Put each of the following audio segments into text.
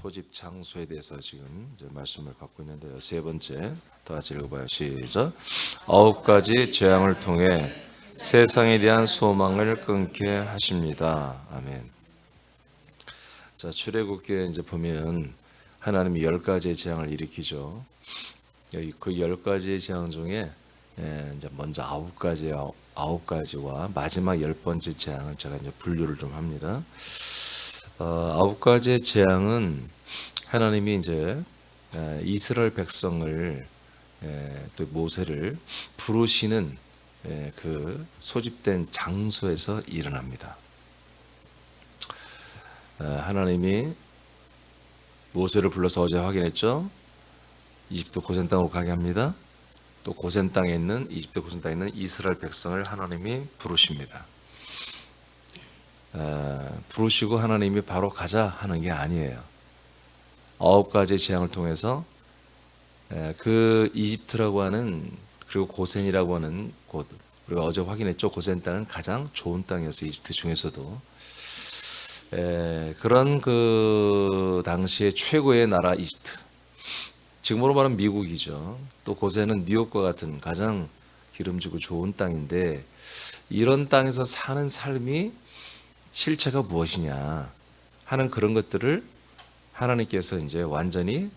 소집 장소에 대해서 지금 말씀을 갖고 있는데요. 세 번째 다 같이 읽어봐요. 시작. 아홉 가지 재앙을 통해 세상에 대한 소망을 끊게 하십니다. 아멘. 자 출애굽기에 이제 보면 하나님이 열 가지의 재앙을 일으키죠. 여기 그 열 가지의 재앙 중에 예, 이제 먼저 아홉 가지 아홉 가지와 마지막 열 번째 재앙을 제가 이제 분류를 좀 합니다. 어, 아홉 가지의 재앙은 하나님이 이제 에, 이스라엘 백성을 에, 또 모세를 부르시는 에, 그 소집된 장소에서 일어납니다. 에, 하나님이 모세를 불러서 어제 확인했죠. 이집트 고센 땅으로 가게 합니다. 또 고센 땅에 있는 이집트 고센 땅에 있는 이스라엘 백성을 하나님이 부르십니다. 에, 부르시고 하나님이 바로 가자 하는 게 아니에요. 아홉 가지 재앙을 통해서 에, 그 이집트라고 하는 그리고 고센이라고 하는 곳 우리가 어제 확인했죠. 고센 땅은 가장 좋은 땅이었어요. 이집트 중에서도 에, 그런 그 당시에 최고의 나라 이집트. 지금으로 말하면 미국이죠. 또 고센은 뉴욕과 같은 가장 기름지고 좋은 땅인데 이런 땅에서 사는 삶이 실체가 무엇이냐 하는 그런 것들을 하나님께서 이제 완전히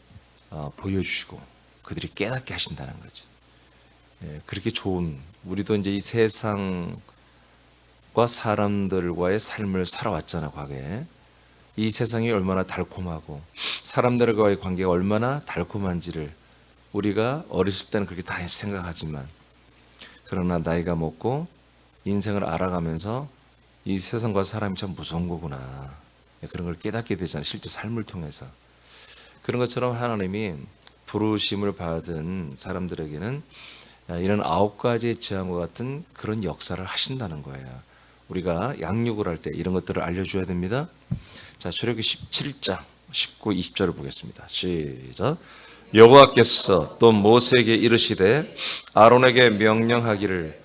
어, 보여주시고 그들이 깨닫게 하신다는 거죠. 예, 그렇게 좋은 우리도 이제 이 세상과 사람들과의 삶을 살아왔잖아 과거에 이 세상이 얼마나 달콤하고 사람들과의 관계가 얼마나 달콤한지를 우리가 어렸을 때는 그렇게 다 생각하지만 그러나 나이가 먹고 인생을 알아가면서 이 세상과 사람이 참 무서운 거구나. 그런 걸 깨닫게 되잖아요 실제 삶을 통해서. 그런 것처럼 하나님이 부르심을 받은 사람들에게는 이런 아홉 가지의 재앙과 같은 그런 역사를 하신다는 거예요. 우리가 양육을 할 때 이런 것들을 알려줘야 됩니다. 자 출애굽기 17장 19, 20절을 보겠습니다. 시작. 여호와께서 또 모세에게 이르시되 아론에게 명령하기를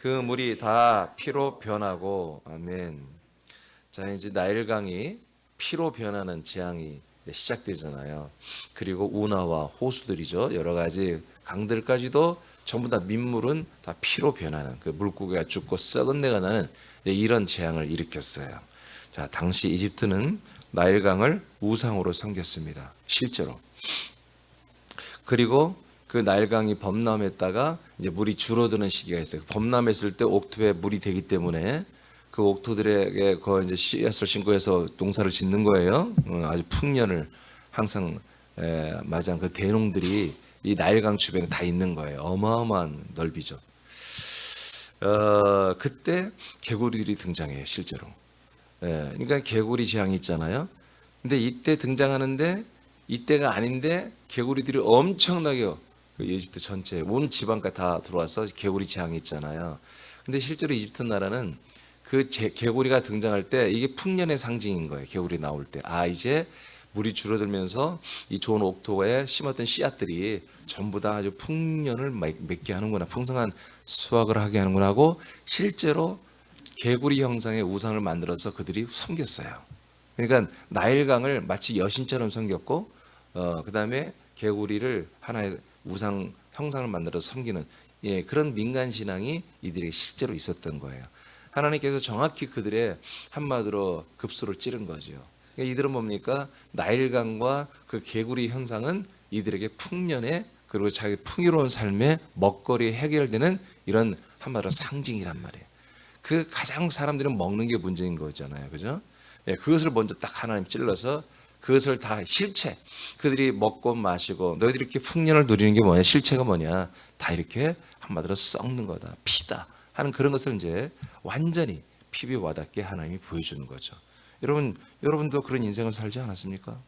그 물이 다 피로 변하고 아멘. 자 이제 나일강이 피로 변하는 재앙이 시작되잖아요. 그리고 운하와 호수들이죠. 여러 가지 강들까지도 전부 다 민물은 다 피로 변하는 그 물고기가 죽고 썩은 내가 나는 이런 재앙을 일으켰어요. 자 당시 이집트는 나일강을 우상으로 섬겼습니다. 실제로. 그리고 그 나일강이 범람했다가 이제 물이 줄어드는 시기가 있어요. 범람했을 때 옥토에 물이 되기 때문에 그 옥토들에게 그 이제 씨앗을 신고해서 농사를 짓는 거예요. 어, 아주 풍년을 항상 에, 맞이한 그 대농들이 이 나일강 주변에 다 있는 거예요. 어마어마한 넓이죠. 어, 그때 개구리들이 등장해요, 실제로. 예, 그러니까 개구리 재앙이 있잖아요. 근데 이때 등장하는데 이때가 아닌데 개구리들이 엄청나게 그 이집트 전체 온 지방까지 다 들어와서 개구리 재앙이 있잖아요. 근데 실제로 이집트 나라는 그 제, 개구리가 등장할 때 이게 풍년의 상징인 거예요. 개구리 나올 때. 아, 이제 물이 줄어들면서 이 좋은 옥토에 심었던 씨앗들이 전부 다 아주 풍년을 맺게 하는구나. 풍성한 수확을 하게 하는구나 하고 실제로 개구리 형상의 우상을 만들어서 그들이 섬겼어요. 그러니까 나일강을 마치 여신처럼 섬겼고 어, 그다음에 개구리를 하나의 우상 형상을 만들어서 섬기는 예, 그런 민간 신앙이 이들에게 실제로 있었던 거예요. 하나님께서 정확히 그들의 한마디로 급수를 찌른 거죠. 그러니까 이들은 뭡니까? 나일강과 그 개구리 현상은 이들에게 풍년에 그리고 자기 풍요로운 삶의 먹거리 해결되는 이런 한마디로 상징이란 말이에요. 그 가장 사람들은 먹는 게 문제인 거잖아요. 그죠? 예, 그것을 먼저 딱 하나님 찔러서 그것을 다 실체 그들이 먹고 마시고 너희들이 이렇게 풍년을 누리는 게 뭐냐 실체가 뭐냐 다 이렇게 한마디로 썩는 거다 피다 하는 그런 것을 이제 완전히 피비 와닿게 하나님이 보여주는 거죠. 여러분 여러분도 그런 인생을 살지 않았습니까?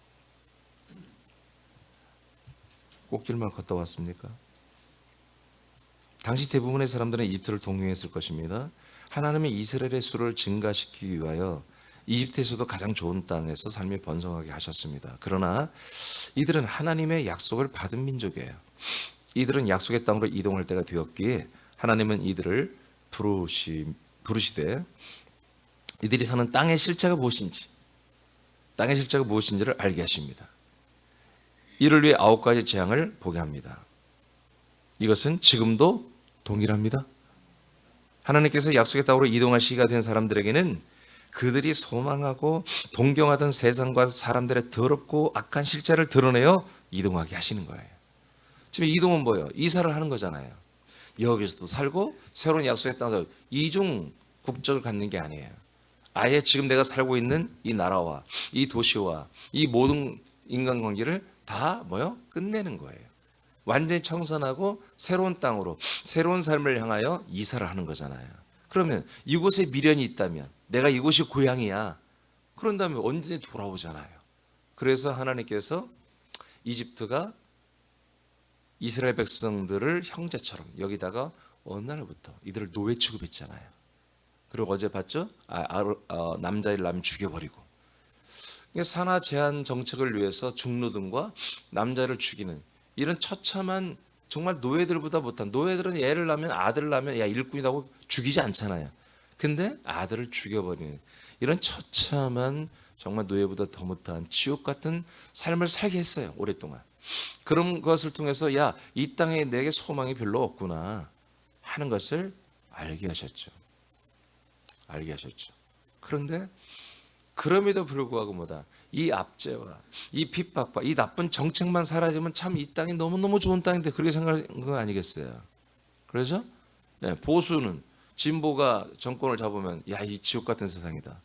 꽃길만 걷다 왔습니까? 당시 대부분의 사람들은 이집트를 동경했을 것입니다. 하나님은 이스라엘의 수를 증가시키기 위하여 이집트에서도 가장 좋은 땅에서 삶이 번성하게 하셨습니다. 그러나 이들은 하나님의 약속을 받은 민족이에요. 이들은 약속의 땅으로 이동할 때가 되었기에 하나님은 이들을 부르시, 부르시되 이들이 사는 땅의 실체가 무엇인지 땅의 실체가 무엇인지를 알게 하십니다. 이를 위해 아홉 가지 재앙을 보게 합니다. 이것은 지금도 동일합니다. 하나님께서 약속의 땅으로 이동할 시기가 된 사람들에게는 그들이 소망하고 동경하던 세상과 사람들의 더럽고 악한 실체를 드러내어 이동하게 하시는 거예요. 지금 이동은 뭐예요? 이사를 하는 거잖아요. 여기서도 살고 새로운 약속의 땅에서 이중 국적을 갖는 게 아니에요. 아예 지금 내가 살고 있는 이 나라와 이 도시와 이 모든 인간관계를 다 뭐요? 끝내는 거예요. 완전히 청산하고 새로운 땅으로 새로운 삶을 향하여 이사를 하는 거잖아요. 그러면 이곳에 미련이 있다면 내가 이곳이 고향이야. 그런다면 언제든지 돌아오잖아요. 그래서 하나님께서 이집트가 이스라엘 백성들을 형제처럼 여기다가 어느 날부터 이들을 노예 취급했잖아요. 그리고 어제 봤죠? 아, 아, 어, 남자를 남이 죽여버리고 이게 산하 제한 정책을 위해서 중노등과 남자를 죽이는 이런 처참한 정말 노예들보다 못한 노예들은 애를 낳으면 아들을 낳으면 야 일꾼이라고 죽이지 않잖아요. 근데 아들을 죽여버리는 이런 처참한 정말 노예보다 더 못한 지옥 같은 삶을 살게 했어요 오랫동안. 그런 것을 통해서 야 이 땅에 내게 소망이 별로 없구나 하는 것을 알게 하셨죠. 알게 하셨죠. 그런데 그럼에도 불구하고 뭐다 이 압제와 이 핍박과 이 나쁜 정책만 사라지면 참 이 땅이 너무 너무 좋은 땅인데 그렇게 생각한 거 아니겠어요? 그래서 네, 보수는 진보가 정권을 잡으면 야 이 지옥 같은 세상이다.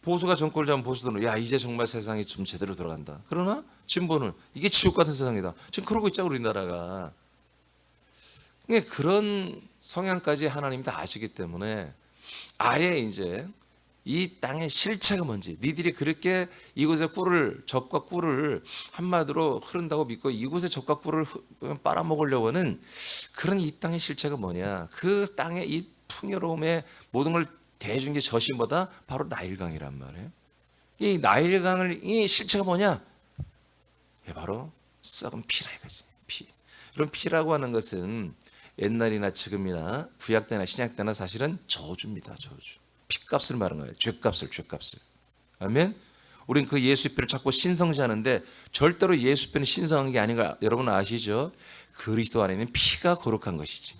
보수가 정권을 잡으면 보수들은 야 이제 정말 세상이 좀 제대로 들어간다. 그러나 진보는 이게 지옥 같은 세상이다. 지금 그러고 있잖아 우리나라가. 그러니까 그런 성향까지 하나님이 다 아시기 때문에 아예 이제 이 땅의 실체가 뭔지 니들이 그렇게 이곳에 꿀을 적과 꿀을 한마디로 흐른다고 믿고 이곳에 적과 꿀을 빨아먹으려고 하는 그런 이 땅의 실체가 뭐냐? 그 땅의 이 풍요로움의 모든 걸 대준 게 저신보다 바로 나일강이란 말이에요. 이 나일강을 이 실체가 뭐냐? 예, 바로 썩은 피라 이거지 피. 이런 피라고 하는 것은 옛날이나 지금이나 구약 때나 신약 때나 사실은 저주입니다 저주 피값을 말한 거예요. 죄값을 죄값을. 아멘. 우린 그 예수 피를 자꾸 신성시하는데 절대로 예수 피는 신성한 게 아닌 거 여러분 아시죠? 그리스도 안에는 피가 거룩한 것이지.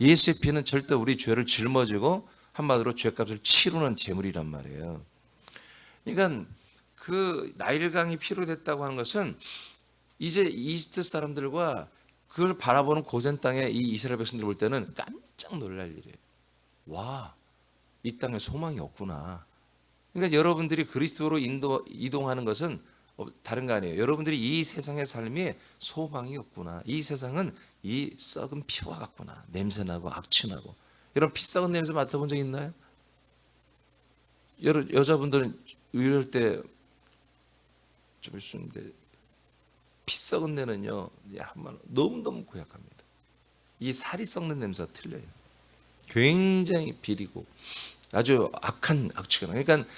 예수의 피는 절대 우리 죄를 짊어지고 한마디로 죄값을 치르는 제물이란 말이에요. 그러니까 그 나일강이 피로 됐다고 하는 것은 이제 이집트 사람들과 그걸 바라보는 고센 땅에 이 이스라엘 백성들 볼 때는 깜짝 놀랄 일이에요. 와, 이 땅에 소망이 없구나. 그러니까 여러분들이 그리스도로 인도 이동하는 것은 어, 다른 거 아니에요. 여러분들이 이 세상의 삶이 소망이 없구나. 이 세상은 이 썩은 피와 같구나. 냄새 나고 악취나고 이런 피 썩은 냄새 맡아본 적 있나요? 여러 여자분들은 이럴 때좀 있는데 피 썩은 데는요, 한번 너무 너무 고약합니다. 이 살이 썩는 냄새가 틀려요. 굉장히 비리고 아주 악한 악취가 나. 그러니까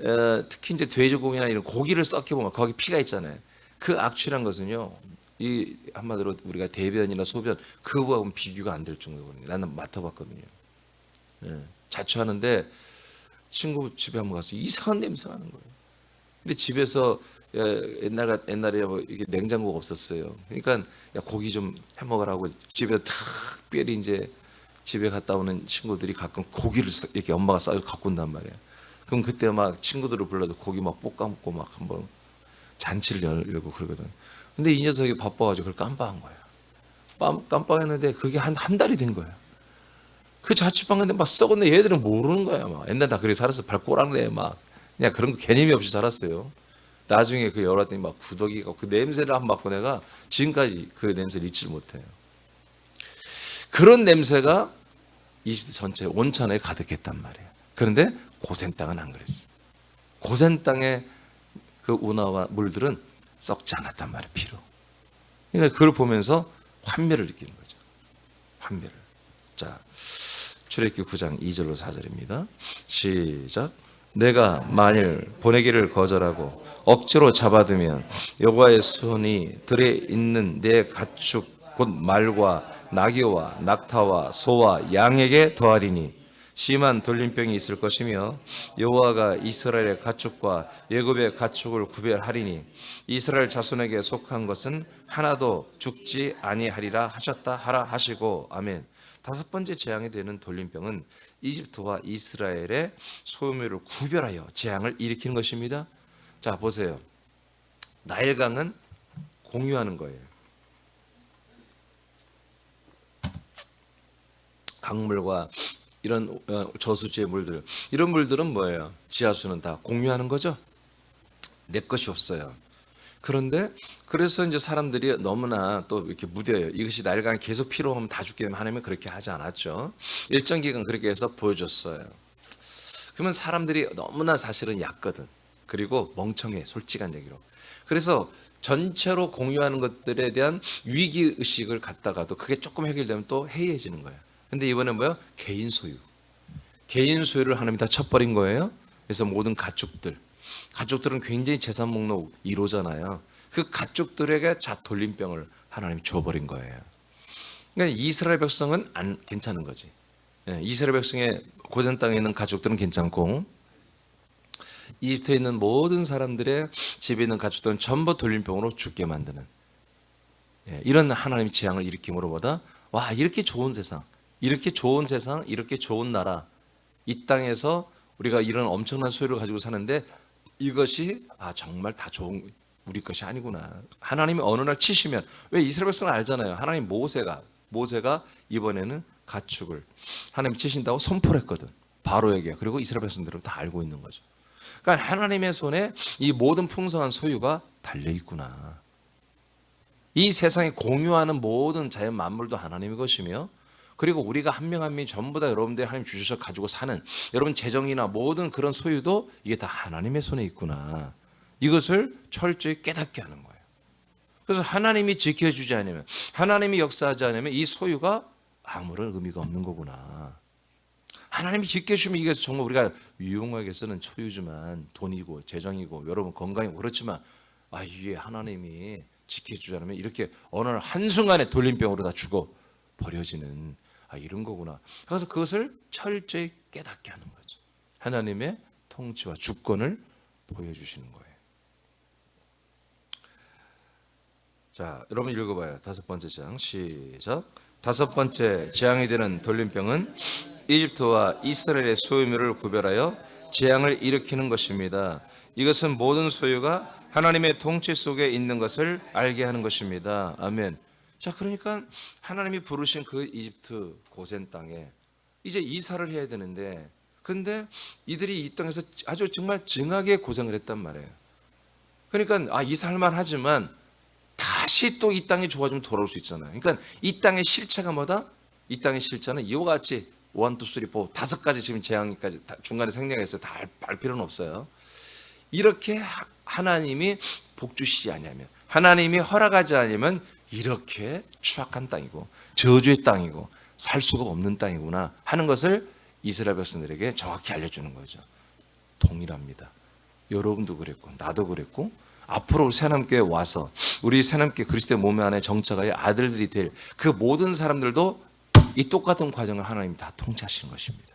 어, 특히 이제 돼지고기나 이런 고기를 썩혀 보면 거기 피가 있잖아요. 그 악취란 것은요. 이 한마디로 우리가 대변이나 소변 그거하고는 비교가 안 될 정도거든요. 나는 맡아봤거든요. 예, 자취하는데 친구 집에 한번 가서 이상한 냄새가 나는 거예요. 근데 집에서 예, 옛날 옛날에 뭐 이게 냉장고가 없었어요. 그러니까 야 고기 좀 해 먹으라고 집에 특별히 이제 집에 갔다 오는 친구들이 가끔 고기를 이렇게 엄마가 싸서 갖고 온단 말이야. 그럼 그때 막 친구들을 불러서 고기 막 볶아 먹고 막 한번 잔치를 열고 그러거든. 근데 이 녀석이 바빠가지고 그걸 깜빡한 거야. 깜빡했는데 그게 한, 한 달이 된 거야. 그 자취방 근데 막 썩었네. 얘들은 모르는 거야. 막 옛날 다 그렇게 살았어. 발꼬락내 막. 그냥 그런 거 개념이 없이 살았어요. 나중에 그 열었더니 막 구더기가 그 냄새를 한 맡고 내가 지금까지 그 냄새를 잊지를 못해요. 그런 냄새가 이집트 전체 온천에 가득했단 말이에요. 그런데 고센 땅은 안 그랬어요. 고센 땅의 그 운하와 물들은 썩지 않았단 말이에요. 피로. 그러니까 그걸 보면서 환멸을 느끼는 거죠. 환멸을. 자, 출애굽기 9장 2절로 4절입니다. 시작. 내가 만일 보내기를 거절하고 억지로 잡아두면 여호와의 손이 들에 있는 내 가축 곧 말과 나귀와 낙타와 소와 양에게 더하리니 심한 돌림병이 있을 것이며 여호와가 이스라엘의 가축과 예굽의 가축을 구별하리니 이스라엘 자손에게 속한 것은 하나도 죽지 아니하리라 하셨다 하라 하시고 아멘. 다섯 번째 재앙이 되는 돌림병은 이집트와 이스라엘의 소유물을 구별하여 재앙을 일으키는 것입니다. 자 보세요. 나일강은 공유하는 거예요. 강물과 이런 어, 저수지의 물들 이런 물들은 뭐예요? 지하수는 다 공유하는 거죠. 내 것이 없어요. 그런데 그래서 이제 사람들이 너무나 또 이렇게 무뎌요. 이것이 날강 계속 필요하면 다 죽게 되면 하나님은 그렇게 하지 않았죠. 일정 기간 그렇게 해서 보여줬어요. 그러면 사람들이 너무나 사실은 얕거든. 그리고 멍청해. 솔직한 얘기로. 그래서 전체로 공유하는 것들에 대한 위기 의식을 갖다가도 그게 조금 해결되면 또 해이해지는 거예요. 근데 이번에 뭐요? 개인 소유. 개인 소유를 하나님이 다 쳐버린 거예요. 그래서 모든 가축들, 가족들은 굉장히 재산 목록 1호잖아요. 그 가족들에게 자 돌림병을 하나님이 줘버린 거예요. 그러니까 이스라엘 백성은 안 괜찮은 거지. 예, 이스라엘 백성의 고전 땅에 있는 가족들은 괜찮고 이집트에 있는 모든 사람들의 집에 있는 가축들은 전부 돌림병으로 죽게 만드는 예, 이런 하나님의 재앙을 일으킴으로 보다 와 이렇게 좋은 세상, 이렇게 좋은 세상, 이렇게 좋은 나라 이 땅에서 우리가 이런 엄청난 소유를 가지고 사는데 이것이 아 정말 다 좋은 우리 것이 아니구나. 하나님이 어느 날 치시면 왜 이스라엘 백성은 알잖아요. 하나님 모세가 모세가 이번에는 가축을 하나님 치신다고 선포를 했거든. 바로에게 그리고 이스라엘 백성들은 다 알고 있는 거죠. 그러니까 하나님의 손에 이 모든 풍성한 소유가 달려 있구나. 이 세상에 공유하는 모든 자연 만물도 하나님의 것이며 그리고 우리가 한 명 한 명이 전부 다 여러분들이 하나님 주셔서 가지고 사는 여러분 재정이나 모든 그런 소유도 이게 다 하나님의 손에 있구나. 이것을 철저히 깨닫게 하는 거예요. 그래서 하나님이 지켜주지 않으면 하나님이 역사하지 않으면 이 소유가 아무런 의미가 없는 거구나. 하나님이 지켜주면 이게 정말 우리가 유용하게 쓰는 소유지만 돈이고 재정이고 여러분 건강이고 그렇지만 아 이게 하나님이 지켜주지 않으면 이렇게 어느 날 한순간에 돌림병으로 다 죽어 버려지는 아 이런 거구나. 그래서 그것을 철저히 깨닫게 하는 거죠. 하나님의 통치와 주권을 보여주시는 거예요. 자, 여러분 읽어봐요. 다섯 번째 장 시작. 다섯 번째 재앙이 되는 돌림병은 이집트와 이스라엘의 소유물을 구별하여 재앙을 일으키는 것입니다. 이것은 모든 소유가 하나님의 통치 속에 있는 것을 알게 하는 것입니다. 아멘. 자, 그러니까 하나님이 부르신 그 이집트 고센 땅에 이제 이사를 해야 되는데 근데 이들이 이 땅에서 아주 정말 증하게 고생을 했단 말이에요. 그러니까 아 이사할 만하지만 다시 또 이 땅이 좋아지면 돌아올 수 있잖아요. 그러니까 이 땅의 실체가 뭐다? 이 땅의 실체는 이와 같이 원, 투, 쓰리, 포 다섯 가지 지금 재앙까지 중간에 생략했어요. 다 알 필요는 없어요. 이렇게 하- 하나님이 복 주시지 않으면 하나님이 허락하지 않으면 이렇게 추악한 땅이고 저주의 땅이고 살 수가 없는 땅이구나 하는 것을 이스라엘 백성들에게 정확히 알려주는 거죠. 동일합니다. 여러분도 그랬고 나도 그랬고 앞으로 새남교에 와서 우리 새남교 그리스도의 몸 안에 정착하여 아들들이 될 그 모든 사람들도 이 똑같은 과정을 하나님 다 통치하시는 것입니다.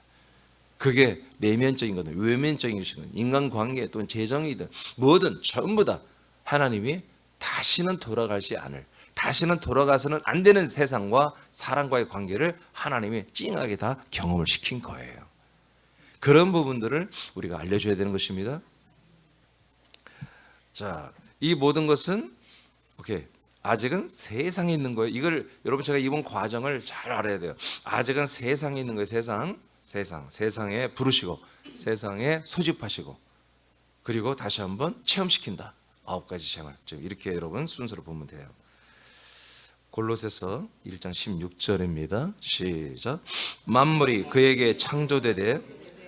그게 내면적인 거든 외면적인 것이든 인간관계 또는 재정이든 뭐든 전부 다 하나님이 다시는 돌아가지 않을 다시는 돌아가서는 안 되는 세상과 사람과의 관계를 하나님이 찡하게 다 경험을 시킨 거예요. 그런 부분들을 우리가 알려줘야 되는 것입니다. 자, 이 모든 것은 오케이. 아직은 세상에 있는 거예요. 이걸 여러분 제가 이번 과정을 잘 알아야 돼요. 아직은 세상에 있는 거예요. 세상, 세상, 세상에 부르시고 세상에 소집하시고 그리고 다시 한번 체험시킨다. 아홉 가지 생활. 지금 이렇게 여러분 순서로 보면 돼요. 골로새서 1장 16절입니다. 시작. 만물이 그에게 창조되되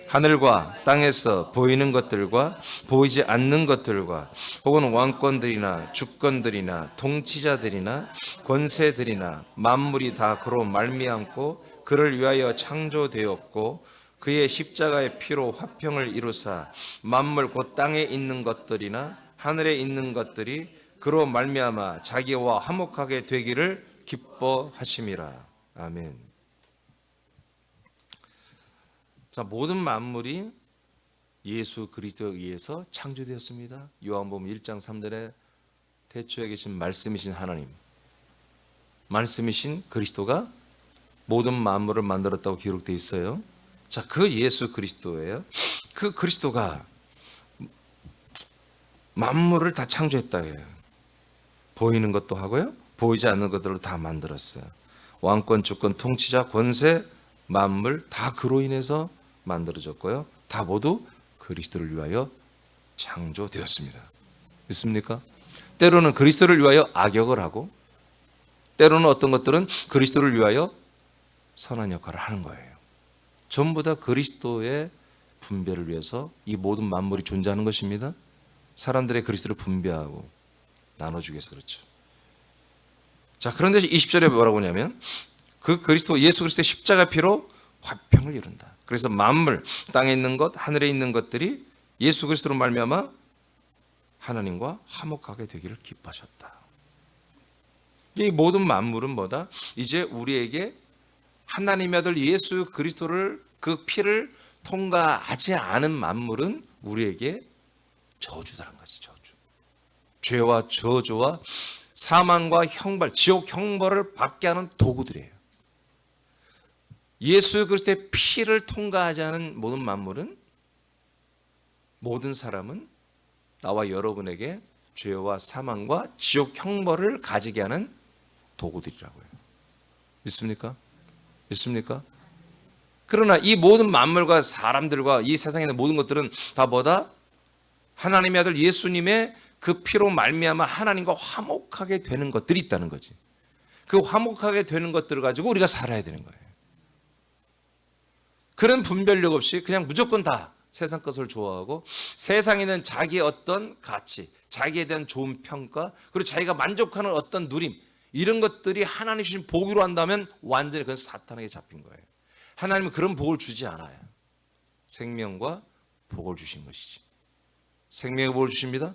하늘과 땅에서 보이는 것들과 보이지 않는 것들과 혹은 왕권들이나 주권들이나 통치자들이나 권세들이나 만물이 다 그로 말미암고 그를 위하여 창조되었고 그의 십자가의 피로 화평을 이루사 만물 곧 땅에 있는 것들이나 하늘에 있는 것들이 그로 말미암아 자기와 화목하게 되기를 기뻐하심이라 아멘. 자, 모든 만물이 예수 그리스도에 의해서 창조되었습니다. 요한복음 1장 3절에 태초에 계신 말씀이신 하나님, 말씀이신 그리스도가 모든 만물을 만들었다고 기록되어 있어요. 자, 그 예수 그리스도예요. 그 그리스도가 만물을 다 창조했다 해요. 보이는 것도 하고요. 보이지 않는 것들을 다 만들었어요. 왕권, 주권, 통치자, 권세, 만물 다 그로 인해서 만들어졌고요. 다 모두 그리스도를 위하여 창조되었습니다. 믿습니까? 때로는 그리스도를 위하여 악역을 하고 때로는 어떤 것들은 그리스도를 위하여 선한 역할을 하는 거예요. 전부 다 그리스도의 분배를 위해서 이 모든 만물이 존재하는 것입니다. 사람들의 그리스도를 분배하고 나눠주기 위해서 그렇죠. 자, 그런데 20절에 뭐라고 하냐면 그 그리스도 예수 그리스도의 십자가 피로 화평을 이룬다. 그래서 만물 땅에 있는 것, 하늘에 있는 것들이 예수 그리스도로 말미암아 하나님과 화목하게 되기를 기뻐하셨다. 이 모든 만물은 뭐다? 이제 우리에게 하나님의 아들 예수 그리스도를 그 피를 통과하지 않은 만물은 우리에게 저주다는 거지, 저주. 죄와 저주와 사망과 형벌, 지옥 형벌을 받게 하는 도구들이에요. 예수 그리스도의 피를 통과하지 않은 모든 만물은 모든 사람은 나와 여러분에게 죄와 사망과 지옥 형벌을 가지게 하는 도구들이라고요. 믿습니까? 믿습니까? 그러나 이 모든 만물과 사람들과 이 세상에 있는 모든 것들은 다 뭐다? 하나님의 아들 예수님의 그 피로 말미암아 하나님과 화목하게 되는 것들이 있다는 거지. 그 화목하게 되는 것들을 가지고 우리가 살아야 되는 거예요. 그런 분별력 없이 그냥 무조건 다 세상 것을 좋아하고 세상에는 자기의 어떤 가치, 자기에 대한 좋은 평가, 그리고 자기가 만족하는 어떤 누림, 이런 것들이 하나님 주신 복으로 한다면 완전히 그건 사탄에게 잡힌 거예요. 하나님은 그런 복을 주지 않아요. 생명과 복을 주신 것이지. 생명의 복을 주십니다.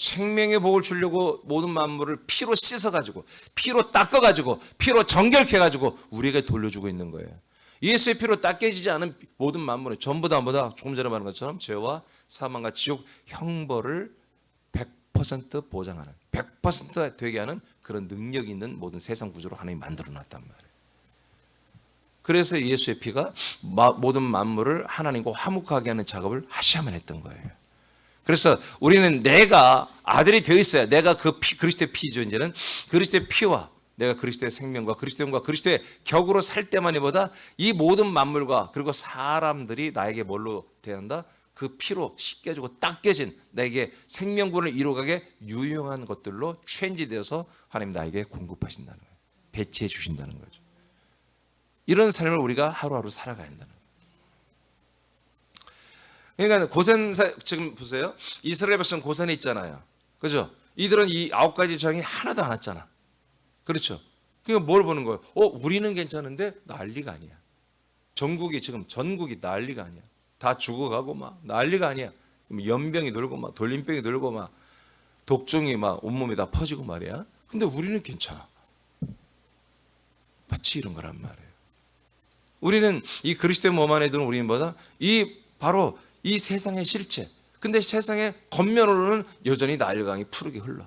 생명의 복을 주려고 모든 만물을 피로 씻어가지고, 피로 닦아가지고, 피로 정결해가지고 우리에게 돌려주고 있는 거예요. 예수의 피로 닦여지지 않은 모든 만물은 전부 다 뭐다? 조금 전에 말한 것처럼 죄와 사망과 지옥 형벌을 100% 보장하는, 100% 되게 하는 그런 능력이 있는 모든 세상 구조로 하나님이 만들어 놨단 말이에요. 그래서 예수의 피가 모든 만물을 하나님과 화목하게 하는 작업을 하셔야만 했던 거예요. 그래서 우리는 내가 아들이 되어 있어야 내가 그 피, 그리스도의 피죠. 이제는 그리스도의 피와 내가 그리스도의 생명과 그리스도의 영과 그리스도의 격으로 살 때만이보다 이 모든 만물과 그리고 사람들이 나에게 뭘로 대한다? 그 피로 씻겨주고 닦여진 나에게 생명군을 이루어가게 유용한 것들로 체인지되어서 하나님 나에게 공급하신다는 거예요. 배치해 주신다는 거죠. 이런 삶을 우리가 하루하루 살아가야 한다는 거예요. 그러니까 고센 지금 보세요. 이스라엘 백성 고센에 있잖아요. 그죠? 이들은 이 아홉 가지 조항이 하나도 안 왔잖아. 그렇죠? 그러니까 뭘 보는 거예요? 어, 우리는 괜찮은데 난리가 아니야. 전국이 지금 전국이 난리가 아니야. 다 죽어가고 막 난리가 아니야. 연병이 돌고 막 돌림병이 돌고 막 독종이 막 온몸에 다 퍼지고 말이야. 근데 우리는 괜찮아. 마치 이런 거란 말이에요. 우리는 이 그리스도의 몸 안에 드는 우리는 뭐다? 이 바로 이 세상의 실체. 근데 세상의 겉면으로는 여전히 나일강이 푸르게 흘러.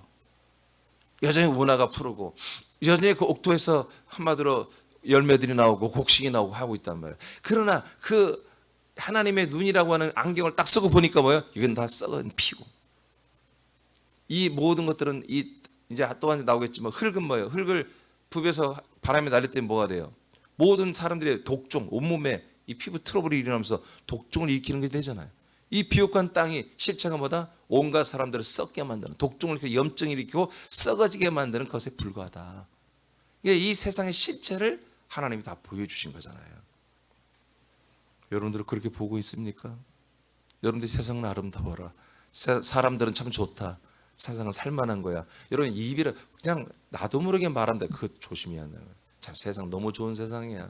여전히 운하가 푸르고 여전히 그 옥토에서 한마디로 열매들이 나오고 곡식이 나오고 하고 있단 말이에요. 그러나 그 하나님의 눈이라고 하는 안경을 딱 쓰고 보니까 뭐예요? 이건 다 썩은 피고. 이 모든 것들은 이 이제 또한 나오겠지만 흙은 뭐예요? 흙을 부벼서 바람이 날릴 때 뭐가 돼요? 모든 사람들의 독종, 온몸에 이 피부 트러블이 일어나면서 독종을 일으키는 게 되잖아요. 이 비옥한 땅이 실체가 뭐다? 온갖 사람들을 썩게 만드는 독종을 일으키고 염증을 일으키고 썩어지게 만드는 것에 불과하다. 이 세상의 실체를 하나님이 다 보여주신 거잖아요. 여러분들 그렇게 보고 있습니까? 여러분들 세상은 아름다워라. 세- 사람들은 참 좋다. 세상은 살만한 거야. 여러분 입이라 그냥 나도 모르게 말한다. 그 조심해야 한다. 참 세상 너무 좋은 세상이야.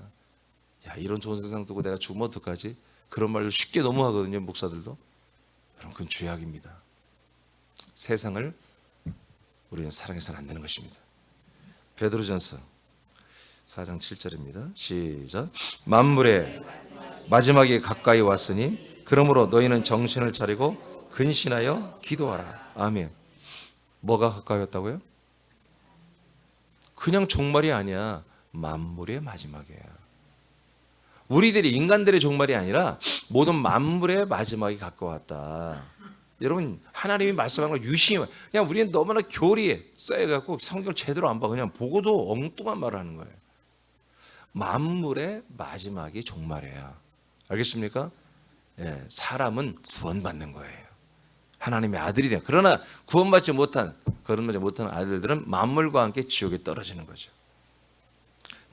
야 이런 좋은 세상 두고 내가 죽으면 어떡하지? 그런 말을 쉽게 넘어가거든요 목사들도. 여러분 그건 죄악입니다. 세상을 우리는 사랑해서는 안 되는 것입니다. 베드로전서 4장 7절입니다. 시작. 만물의 마지막이 가까이 왔으니 그러므로 너희는 정신을 차리고 근신하여 기도하라. 아멘. 뭐가 가까이 왔다고요? 그냥 종말이 아니야. 만물의 마지막이야. 우리들이 인간들의 종말이 아니라 모든 만물의 마지막이 가까웠다. 여러분 하나님이 말씀하는 걸 유심히 그냥 우리는 너무나 교리에 쌓여갖고 성경 제대로 안 봐. 그냥 보고도 엉뚱한 말을 하는 거예요. 만물의 마지막이 종말이야. 알겠습니까? 예, 사람은 구원받는 거예요. 하나님의 아들이 돼. 그러나 구원받지 못한 거듭나지 못한 아들들은 만물과 함께 지옥에 떨어지는 거죠.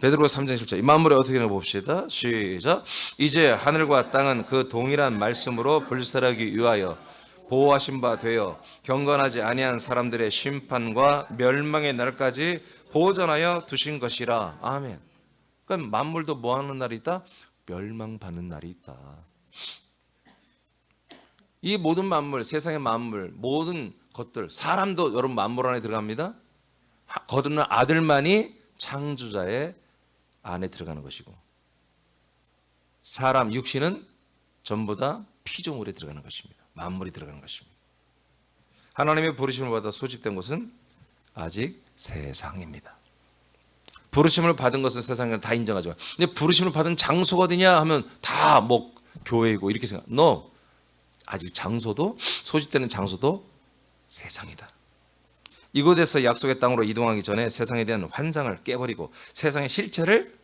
베드로 3장 7절 이 만물에 어떻게 되나 봅시다. 시작. 이제 하늘과 땅은 그 동일한 말씀으로 불살하기 위하여 보호하신 바 되어 경건하지 아니한 사람들의 심판과 멸망의 날까지 보존하여 두신 것이라. 아멘. 그러니까 만물도 뭐 하는 날이 있다? 멸망받는 날이 있다. 이 모든 만물, 세상의 만물, 모든 것들, 사람도 여러분 만물 안에 들어갑니다. 하- 거듭난 아들만이 창조자의 안에 들어가는 것이고, 사람 육신은 전부 다 피조물에 들어가는 것입니다. 만물이 들어가는 것입니다. 하나님의 부르심을 받아 소집된 곳은 아직 세상입니다. 부르심을 받은 것은 세상에 다 인정하죠. 근데 부르심을 받은 장소가 어디냐 하면 다 뭐 교회이고 이렇게 생각. No. 아직 장소도 소집되는 장소도 세상이다. 이곳에서 약속의 땅으로 이동하기 전에 세상에 대한 환상을 깨버리고 세상의 실체를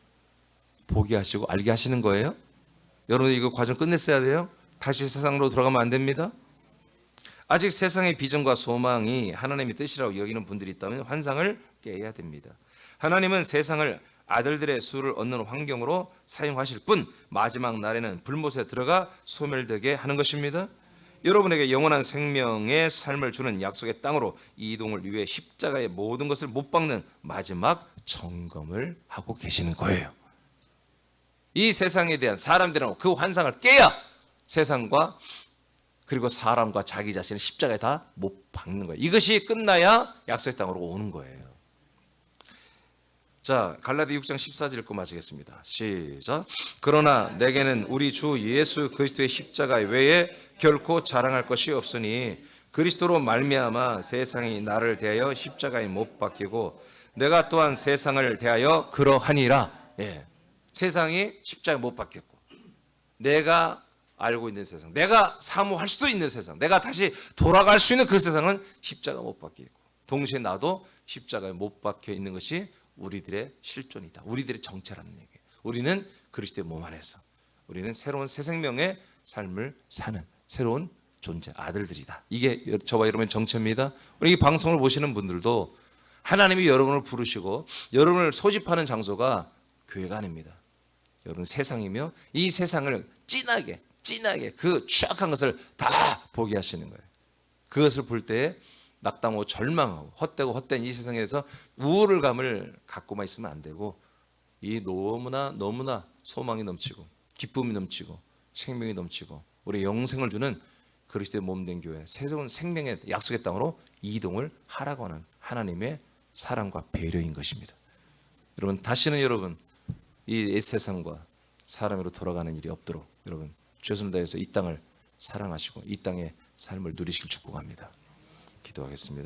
보게 하시고 알게 하시는 거예요. 여러분 이거 과정 끝냈어야 돼요. 다시 세상으로 들어가면 안 됩니다. 아직 세상의 비전과 소망이 하나님의 뜻이라고 여기는 분들이 있다면 환상을 깨야 됩니다. 하나님은 세상을 아들들의 수를 얻는 환경으로 사용하실 뿐 마지막 날에는 불못에 들어가 소멸되게 하는 것입니다. 여러분에게 영원한 생명의 삶을 주는 약속의 땅으로 이동을 위해 십자가의 모든 것을 못 박는 마지막 점검을 하고 계시는 거예요. 이 세상에 대한 사람들하고 그 환상을 깨야 세상과 그리고 사람과 자기 자신을 십자가에 다 못 박는 거예요. 이것이 끝나야 약속의 땅으로 오는 거예요. 자, 갈라디 6장 14절 읽고 마치겠습니다. 시작. 그러나 내게는 우리 주 예수 그리스도의 십자가 외에 결코 자랑할 것이 없으니 그리스도로 말미암아 세상이 나를 대하여 십자가에 못 박히고 내가 또한 세상을 대하여 그러하니라. 예. 세상이 십자가에 못 박혔고 내가 알고 있는 세상, 내가 사모할 수도 있는 세상, 내가 다시 돌아갈 수 있는 그 세상은 십자가 못 박히고 동시에 나도 십자가에 못 박혀 있는 것이 우리들의 실존이다. 우리들의 정체라는 얘기예요. 우리는 그리스도의 몸 안에서 우리는 새로운 새 생명의 삶을 사는 새로운 존재 아들들이다. 이게 저와 여러분의 정체입니다. 우리 이 방송을 보시는 분들도 하나님이 여러분을 부르시고 여러분을 소집하는 장소가 교회가 아닙니다. 여러분 세상이며 이 세상을 진하게 진하게 그 취약한 것을 다 보게 하시는 거예요. 그것을 볼 때에 낙담하고 절망하고 헛되고 헛된 이 세상에서 우울감을 갖고만 있으면 안 되고 이 너무나 너무나 소망이 넘치고 기쁨이 넘치고 생명이 넘치고 우리 영생을 주는 그리스도의 몸된 교회 새로운 생명의 약속의 땅으로 이동을 하라고 하는 하나님의 사랑과 배려인 것입니다. 여러분 다시는 여러분 이 세상과 사람으로 돌아가는 일이 없도록 여러분 최선을 다해서 이 땅을 사랑하시고 이 땅의 삶을 누리실 축복합니다. 기도하겠습니다.